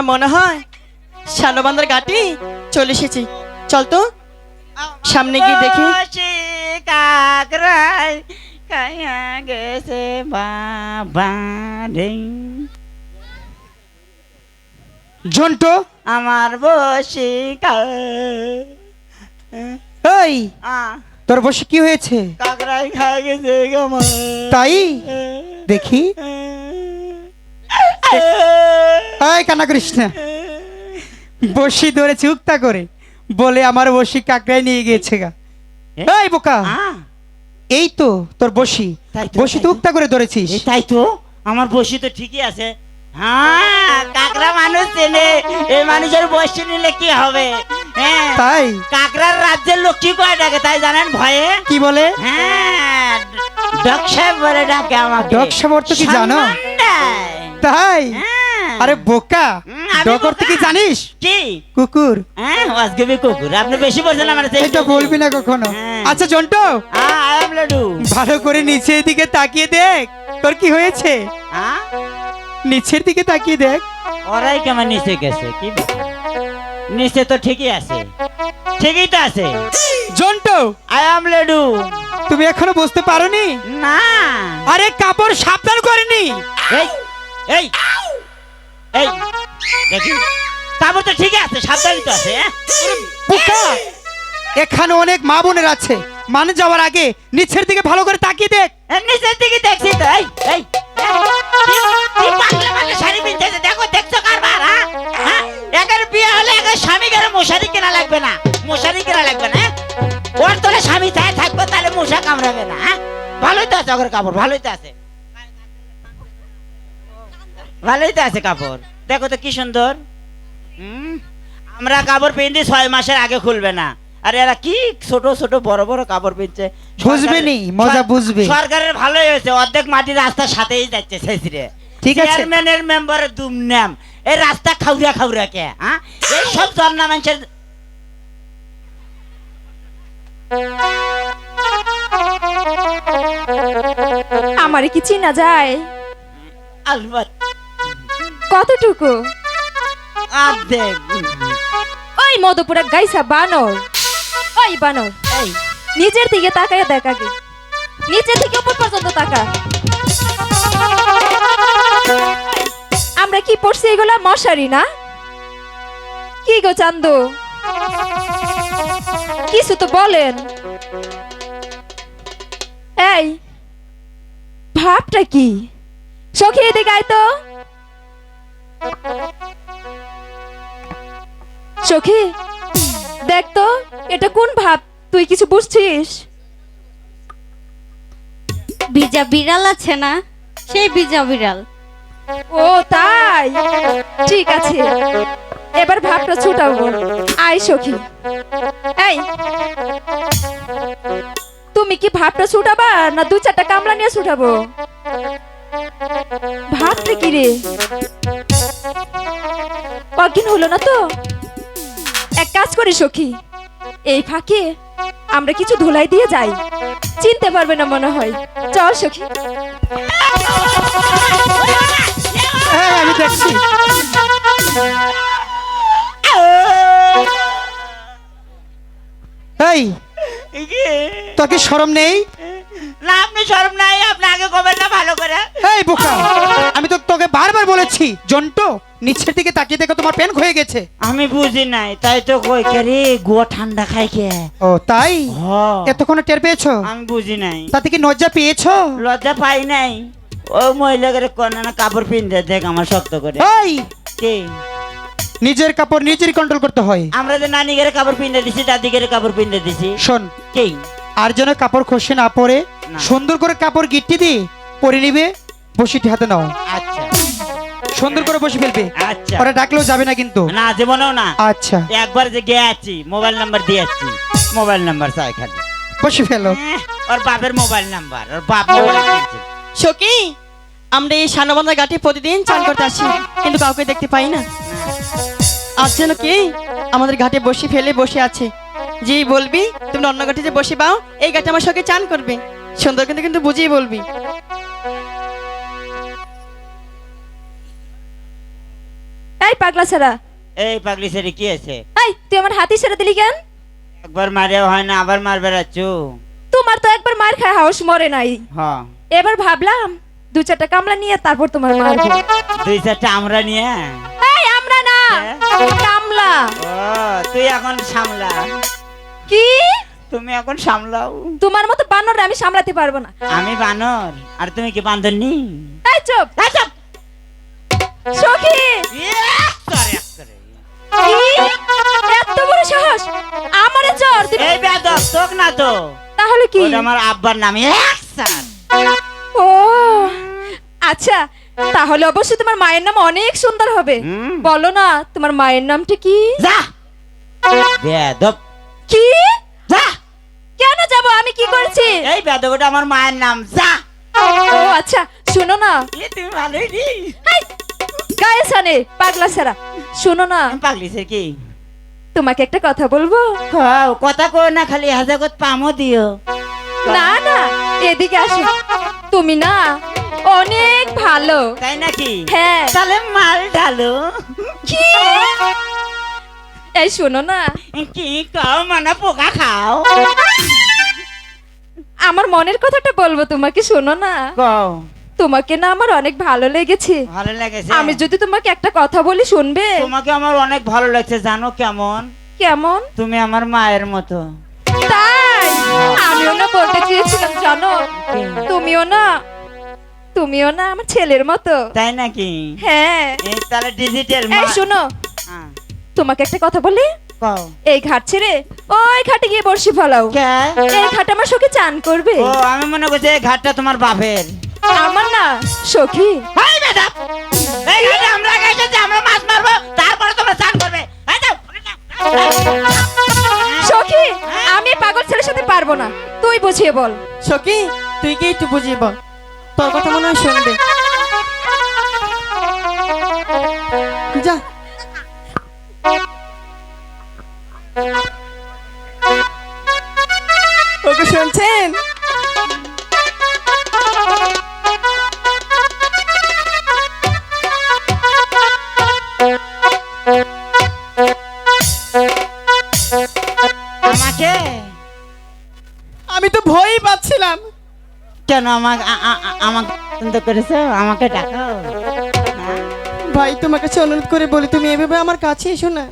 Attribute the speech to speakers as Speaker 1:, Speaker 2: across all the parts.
Speaker 1: আমরা মনে হয় শানবান্দার ঘাটি চলে এসেছি? চল তো। সামনে গিয়ে দেখি।
Speaker 2: গেছে বাবা রে।
Speaker 3: ঝন্টু?
Speaker 2: আমার বসে
Speaker 3: এই তোর বসে কি হয়েছে?
Speaker 2: কাকরাই খাই গেছে
Speaker 3: তাই? দেখি। এই কানা করিস না। বসি ধরেছে উক্তা করে। বলে আমার বসি কাকড়ায় নিয়ে গিয়েছে গা। এই বোকা। এই তো তোর বসি। বসি তো। উক্তা করে ধরেছিস।
Speaker 2: তাই তো। আমার বসি তো ঠিকই আছে। হ্যাঁ মানুষ চেনে। এই মানুষের বসি নিলে কি হবে? হ্যাঁ
Speaker 3: তাই?
Speaker 2: রাজ্যের লোক কি করে ডাকে? তাই জানেন ভয়ে?
Speaker 3: কি বলে?
Speaker 2: হ্যাঁ ডক সাহেব বলে ডাকে আমাকে।
Speaker 3: ডক সাহেব অর্থ কি জানো? তাই?
Speaker 2: হ্যাঁ।
Speaker 3: আরে বোকা।
Speaker 2: হুম, আমি
Speaker 3: ডক অর্থ কি জানিস?
Speaker 2: কি?
Speaker 3: কুকুর।
Speaker 2: হ্যাঁ আজকে কুকুর। আপনি বেশি বলছেন আমার
Speaker 3: এটা বলবি না কখনো?
Speaker 2: হ্যাঁ।
Speaker 3: আচ্ছা জন্টু।
Speaker 2: I am laddoo.
Speaker 3: ভালো করে নিচের দিকে তাকিয়ে দেখ। তোর কি হয়েছে?
Speaker 2: হ্যাঁ
Speaker 3: নিচের দিকে তাকিয়ে দেখ।
Speaker 2: ওরাই কেমন নিচে গেছে কি নিচে তো ঠিকই আছে। ঠিকই তো আছে।
Speaker 3: জন্টু।
Speaker 2: I am Laddu.
Speaker 3: তুমি এখনও বুঝতে পারোনি?
Speaker 2: না।
Speaker 3: আরে কাপড় সাবধান করেনি
Speaker 2: এই এই এই দেখি। তারপর তো ঠিকই আছে সাবধানই তো আছে হ্যাঁ?
Speaker 3: বোকা! এখানে অনেক মা বোনের আছে। মানে যাওয়ার আগে নিচের দিকে ভালো করে তাকিয়ে দেখ।
Speaker 2: নিচের দিকে দেখছি তো এই এই শাড়ি পিনতেছে দেখো দেখছ কারবার হ্যাঁ? হ্যাঁ? একের বিয়ে হলে একের স্বামী গেলে মশারি কেনা লাগবে না মশারি কেনা লাগবে না? ওর তোলে স্বামী চায় থাকবে তাহলে মশা কামড়াবে না হ্যাঁ? ভালোই তো আছে ওর কাপড় ভালোই তো আছে। ভালোই তো আছে কাপড়। দেখো তো কি সুন্দর। হুম, আমরা কাপড় পিনতে ছয় মাসের আগে খুলবে না। আর এরা কি ছোট ছোট বড় বড় কাপড় পিনছে।
Speaker 3: বুঝবে নি, মজা বুঝবে।
Speaker 2: সরকারের ভালোই হয়েছে অর্ধেক মাটি রাস্তার সাথেই যাচ্ছে শেষরে
Speaker 3: ঠিক আছে।
Speaker 2: চেয়ারম্যানের মেম্বারের দুম এই রাস্তা খাউরা খাউরা কে হ্যাঁ? এই সব জন্না মানুষের
Speaker 4: আমারে কি চিনা যায়?
Speaker 2: আলবাত।
Speaker 4: কতটুকু? ওই মধুপুরা গাইসা বানর। ওই বানর
Speaker 2: এই
Speaker 4: নিচের দিকে তাকায় দেখ আগে। নিচের থেকে উপর পর্যন্ত তাকা। আমরা কি পড়ছি এগুলা? মশারি না? কি গো চান্দু? কিছু তো বলেন। এই ভাবটা কি? সখী এদিকে আয় তো। সখী দেখ তো এটা কোন ভাব? তুই কিছু বুঝছিস?
Speaker 5: বিজা বিড়াল আছে না? সেই বিজা বিড়াল।
Speaker 4: ও তাই? ঠিক আছে। এবার ভাবটা ছুটাবো আয় সখী। এই তুমি কি ভাবটা ছুটাবা না দু চারটা কামলা নিয়ে ছুটাবো? ভাবটা কি রে? অজ্ঞান হলো না তো। এক কাজ করি সখী এই ফাঁকে আমরা কিছু ধুলাই দিয়ে যাই। চিনতে পারবে না মনে হয়। চল সখী।
Speaker 3: হ্যাঁ আমি দেখছি। এই তোর সরম নেই?
Speaker 2: না আপনি শরম নাই আপনি আগে কবেন না ভালো করে?
Speaker 3: এই বোকা! আমি তো তোকে বারবার বলেছি জন্টু নিচের দিকে তাকিয়ে দেখো তোমার পেন হয়ে গেছে।
Speaker 2: আমি বুঝি নাই তাই তো কই কে গুয়া ঠান্ডা খাই কে?
Speaker 3: ও তাই? এতক্ষণ টের পেয়েছ?
Speaker 2: আমি বুঝি নাই।
Speaker 3: তাতে কি লজ্জা পেয়েছ?
Speaker 2: লজ্জা পাই নাই। ও মহিলাকে কন্যা না কাপড় পিনতে দেখ আমার শক্ত করে।
Speaker 3: এই!
Speaker 2: কে?
Speaker 3: নিজের কাপড় নিজেরই কন্ট্রোল করতে হয়।
Speaker 2: আমরা যে নানিগের কাপড় পিনতে দিছি দাদিগের কাপড় পিনতে দিছি।
Speaker 3: শোন।
Speaker 2: কে?
Speaker 3: আর যেন কাপড় খসে না পরে সুন্দর করে কাপড় গিট্টি দিয়ে পরে নিবে বসিটি হাতে নাও।
Speaker 2: আচ্ছা।
Speaker 3: সুন্দর করে বসে ফেলবে।
Speaker 2: আচ্ছা।
Speaker 3: ওরা ডাকলেও যাবে না কিন্তু।
Speaker 2: না জীবনেও না।
Speaker 3: আচ্ছা।
Speaker 2: একবার যে গেছি মোবাইল নাম্বার দিয়েছি মোবাইল নাম্বার চাই খালি।
Speaker 3: বসে ফেলো।
Speaker 2: এহ, ওর বাপের মোবাইল নাম্বার ওর বাপ মোবাইল কিনছে।
Speaker 1: আমরা এই শানবান্দার ঘাটে প্রতিদিন চান করতে আসি কিন্তু কাউকে দেখতে পাই না। আজ যেন কি আমাদের ঘাটে বসে ফেলে বসে আছে। যেই বলবি তুমি অন্য ঘাটে যে বসে পাও এই ঘাটে আমার সঙ্গে চান করবে। সুন্দর কিন্তু কিন্তু বুঝিয়ে বলবি।
Speaker 4: এই পাগলা ছাড়া।
Speaker 2: এই পাগলি ছেড়ে কি আছে
Speaker 4: এই তুই আমার হাতি ছেড়ে দিলি কেন?
Speaker 2: একবার মারেও হয় না আবার মার বেড়াচ্ছ।
Speaker 4: তোমার তো একবার মার খায় হাউস মরে নাই।
Speaker 2: হ্যাঁ
Speaker 4: এবার ভাবলাম দু চারটা কামলা নিয়ে তারপর তোমার মারবো
Speaker 2: দুই চারটা আমরা নিয়ে?
Speaker 4: এই আমরা না কামলা।
Speaker 2: ও তুই এখন সামলা। তুমি এখন সামলাও।
Speaker 4: তোমার মতো বানর আমি সামলাতে পারব না।
Speaker 2: আমি বানর আর তুমি কি বান্দরনি
Speaker 4: এই চুপ।
Speaker 2: এই চুপ!
Speaker 4: সখী! এত বড় সাহস? আমারে চর দিবি
Speaker 2: এই বেদক তোক না তো।
Speaker 4: তাহলে কি?
Speaker 2: ওটা আমার আব্বার নাম।
Speaker 4: ও আচ্ছা তাহলে অবশ্যই তোমার মায়ের নাম অনেক সুন্দর হবে। বলো না তোমার মায়ের নামটা কি?
Speaker 2: যা। বেদক
Speaker 4: কি? আমি কি করছি?
Speaker 2: এই বেদক আমার মায়ের নাম যা।
Speaker 4: ও আচ্ছা শুনো না।
Speaker 2: এ তুমি ভালোই নি
Speaker 4: গায়ে সানে পাগলা ছাড়া। শুনো না।
Speaker 2: আমি পাগলিছে কি?
Speaker 4: তোমাকে একটা কথা বলব?
Speaker 2: কও, কথা কো না খালি হাজাগত পামও দিও।
Speaker 4: না না এদিকে আসো। তুমি না অনেক ভালো।
Speaker 2: তাই নাকি?
Speaker 4: হ্যাঁ।
Speaker 2: তাহলে মাল ঢালো।
Speaker 4: কি? এই শোনো না।
Speaker 2: কি কাও মানে পোকা খাও?
Speaker 4: আমার মনের কথাটা বলব তোমাকে শোনো না।
Speaker 2: কও।
Speaker 4: তোমাকে না আমার অনেক ভালো লেগেছে।
Speaker 2: ভালো লেগেছে?
Speaker 4: আমি যদি তোমাকে একটা কথা বলি শুনবে?
Speaker 2: তোমাকে আমার অনেক ভালো লাগছে জানো কেমন?
Speaker 4: কেমন?
Speaker 2: তুমি আমার মায়ের মতো।
Speaker 4: তাই? আমিও না বলতে চেয়েছিলাম জানো? তুমিও না তুমিও না আমার ছেলের মতো।
Speaker 2: তাই নাকি?
Speaker 4: হ্যাঁ।
Speaker 2: তাহলে ডিজিটাল
Speaker 4: এই শোনো। তোমাকে একটা কথা বলি? এই ঘাট ছেড়ে ওই ঘাটে গিয়ে ফলাও। এই ঘাট আমার সখী চান করবে।
Speaker 2: ও আমি মনে করছি এই ঘাটটা তোমার বাপের।
Speaker 4: আমার না সখী।
Speaker 2: ম্যাডাম এই ঘাটে আমরা এসেছি আমরা মাছ মারবো তারপরে তোমরা চান করবে। এই যাও,
Speaker 4: সখী আমি পাগল ছেলের সাথে পারব না। তুই বুঝিয়ে বল।
Speaker 1: সখী তুই কি একটু বুঝিয়ে বল? তোর কথা মনে হয় শুনবে। ওকে শুনছেন
Speaker 2: আমাকে?
Speaker 1: আমি তো ভয়ই পাচ্ছিলাম।
Speaker 2: কেন আমাকে আমাকে পছন্দ করেছ আমাকে ডাকাও?
Speaker 1: ভাই তোমার কাছে অনুরোধ করে বলি তুমি এভাবে আমার কাছে এসো না।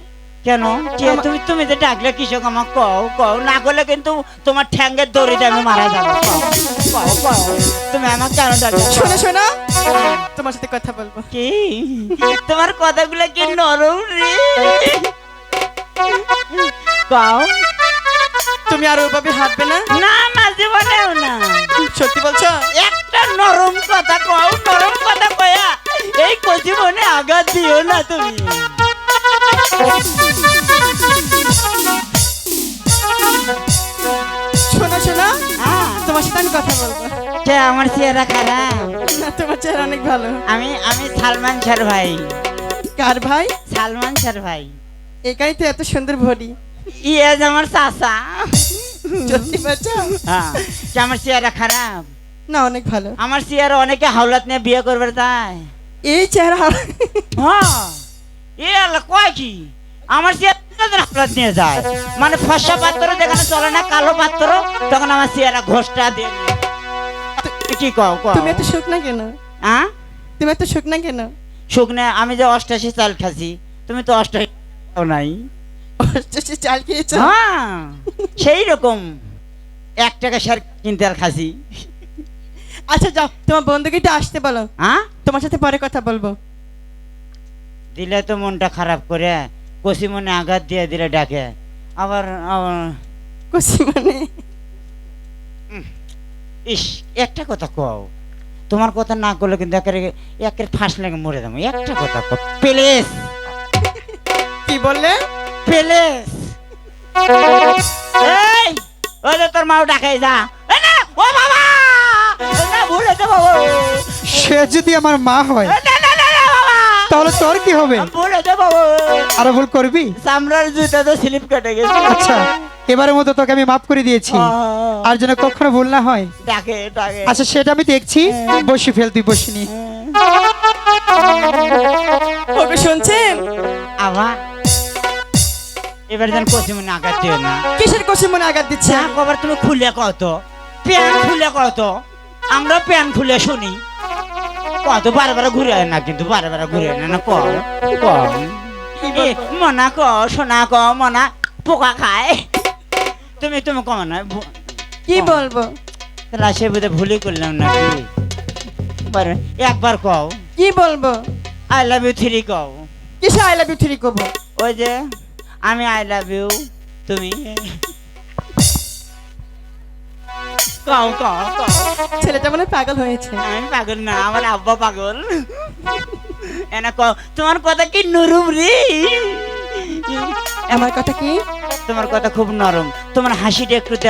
Speaker 2: কেন? কে তুমি তুমি যে ডাকলে কৃষক আমাকে কও কও। না করলে কিন্তু তোমার ঠ্যাঙ্গের দড়িতে আমি মারা যাব। কও, কও কও। তুমি আমাকে কেন ডাকলে?
Speaker 1: শোনো শোনো। তোমার সাথে কথা বলব।
Speaker 2: কি? তোমার কথাগুলো কি নরম রে? কও।
Speaker 1: তুমি আর ওইভাবে হাঁটবে না?
Speaker 2: না না জীবনেও না।
Speaker 1: সত্যি বলছো?
Speaker 2: একটা নরম কথা কও নরম কথা কয়া এই মনে আঘাত দিও না তুমি।
Speaker 1: আমি কথা বলব।
Speaker 2: কে আমার চেহারা খারাপ।
Speaker 1: না তোমার চেহারা অনেক ভালো।
Speaker 2: আমি আমি সালমান শাহ ভাই।
Speaker 1: কার ভাই?
Speaker 2: সালমান শাহ ভাই।
Speaker 1: একাই তো এত সুন্দর ভরি
Speaker 2: ইয়াজ আমার চাচা।
Speaker 1: সত্যি
Speaker 2: হ্যাঁ কে আমার চেহারা খারাপ।
Speaker 1: না অনেক ভালো।
Speaker 2: আমার চেহারা অনেকে হাওলাত নিয়ে বিয়ে করবে তাই।
Speaker 1: এই চেহারা
Speaker 2: হ্যাঁ এ কয় কি? আমার চেহারা হাওলাত নিয়ে যায় মানে ফসা পাত্র যেখানে চলে না কালো পাত্র তখন আমার চেহারা ঘোষটা দিয়ে নিয়ে যায়। তুই কি কও কও?
Speaker 1: তুমি এত শুকনা কেন?
Speaker 2: হ্যাঁ?
Speaker 1: তুমি এত শুকনা কেন?
Speaker 2: শুকনে আমি যে অষ্টাশি চাল খাসি তুমি তো অষ্টাশি নাই।
Speaker 1: চাল খেয়েছো?
Speaker 2: হ্যাঁ সেই রকম। এক টাকা সার কিনতে আর খাসি
Speaker 1: আচ্ছা যাও তোমার বন্ধুকে একটু আসতে বলো।
Speaker 2: হ্যাঁ?
Speaker 1: তোমার সাথে পরে কথা বলব।
Speaker 2: দিলে তো মনটা খারাপ করে। কষি মনে আঘাত দিয়ে দিলে ডাকে। আবার আবার
Speaker 1: মানে
Speaker 2: ইস একটা কথা কও। তোমার কথা না করলে কিন্তু একের একের ফাঁস লেগে মরে যাব। একটা কথা কও প্লেস।
Speaker 1: কি বললে?
Speaker 2: প্লেস। এই ওই যে তোর মাও ডাকাই যা। ও বাবা! ভুলে যাব।
Speaker 3: সে যদি আমার মা হয়
Speaker 2: বাবা
Speaker 3: তাহলে তোর কি হবে?
Speaker 2: যাব।
Speaker 3: আরও ভুল করবি?
Speaker 2: চামড়ার জুতা তো স্লিপ কেটে গেছে।
Speaker 3: আচ্ছা এবারের মতো তোকে আমি মাফ করে দিয়েছি। আর যেন কখনো ভুল না হয়।
Speaker 2: ডাকে ডাকে
Speaker 3: আচ্ছা সেটা আমি দেখছি। বসে ফেল তুই বসে নি।
Speaker 2: হ্যাঁ।
Speaker 1: ওকে শুনছেন?
Speaker 2: আবার এবার যেন কচি মনে আঘাত দিও না।
Speaker 1: কিসের কষে মনে আঘাত দিচ্ছে
Speaker 2: কবার তুমি খুলে কত প্যান খুলে কত আমরা প্যান খুলে শুনি। কত বারে বারে ঘুরে না কিন্তু বারে বারে ঘুরে না না ক ক এ, মনা ক সোনা ক মনা পোকা খায়। তুমি তুমি কম না
Speaker 1: কি বলব?
Speaker 2: তাহলে সে বোধহয় ভুলই করলাম নাকি বারে একবার কও।
Speaker 1: কি বলব?
Speaker 2: আই লাভ ইউ থ্রি কও।
Speaker 1: কিসে আই লাভ ইউ থ্রি করব
Speaker 2: ওই যে আমি আই লাভ ইউ তুমি? কও কও।
Speaker 1: ছেলেটা মনে পাগল হয়েছে।
Speaker 2: আমি পাগল না আমার আব্বা পাগল। এনা ক তোমার কথা কি নরম রে?
Speaker 1: আমার কথা কি?
Speaker 2: তোমার কথা খুব নরম। তোমার হাসিটা একটু